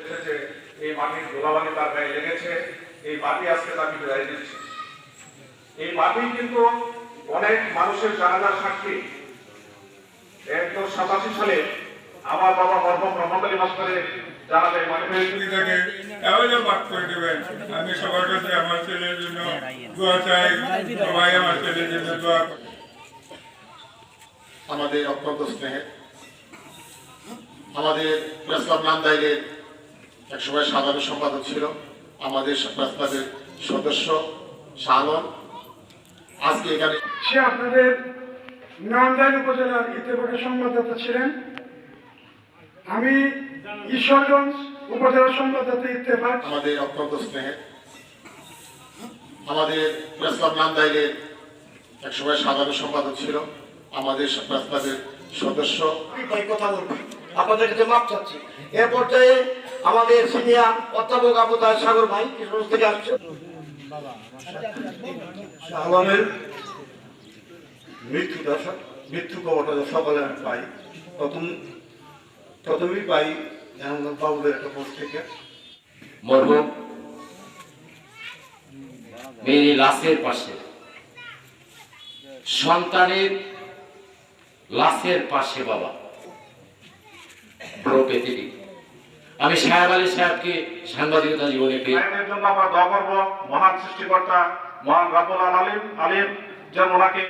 এসেছে, এই মাটির ধুলাবালি তার গায়ে লেগেছে। এই মাটি আজকে তাকে বিদায় দিচ্ছে। এই মাটি কিন্তু অনেক মানুষের জানাজার সাক্ষী। একশো সাতাশি সালে আমার বাবা মরহম রহমত আলী মাস্টারের জানাজায় মাটি হয়েছিল সুবিধাকে করে দেবেন আমি সবার কাছে আমার ছেলের জন্য দোয়া চাই। সবাই আমার ছেলের জন্য দোয়া আমাদের অত্যন্ত স্নেহের আমাদের প্রেস ক্লাব নান্দাইলের একসময় সাধারণ সম্পাদক ছিল। আমাদের প্রেস ক্লাবের সদস্য শালন। আজকে এখানে সে আপনাদের নান্দাইল উপজেলার ইতিবাকে সংবাদদাতা ছিলেন। আমি ঈশ্বরগঞ্জ উপজেলা সংবাদদাতা ইত্তেফাক। আমাদের অত্যন্ত স্নেহের আমাদের প্রেস ক্লাব নান্দাইলের একসময় সাধারণ সম্পাদক ছিল। আমাদের প্রেস ক্লাবের সদস্য। আমি কথা বলব। আপনাদের কাছে মাপ চাচ্ছি। এর পর্যায়ে আমাদের সিনিয়র অধ্যাপক আবু তাহের সাগর ভাই থেকে আসছে আলমের মৃত্যু দশা মৃত্যু খবরটা সকালে আমি পাই প্রথম প্রথমেই পাই বাবুদের একটা পোস্ট থেকে। মরহুম মেয়ের লাশের পাশে। সন্তানের লাশের পাশে বাবা। পেতেটি আমি সাহেব আলী সাহেবকে সাংবাদিকতা জীবনে পেয়ে সাহেবের জন্য আমরা দোয়া করব। মহান সৃষ্টিকর্তা, মহান রাবুল আলিম আলিম, যেন ওনাকে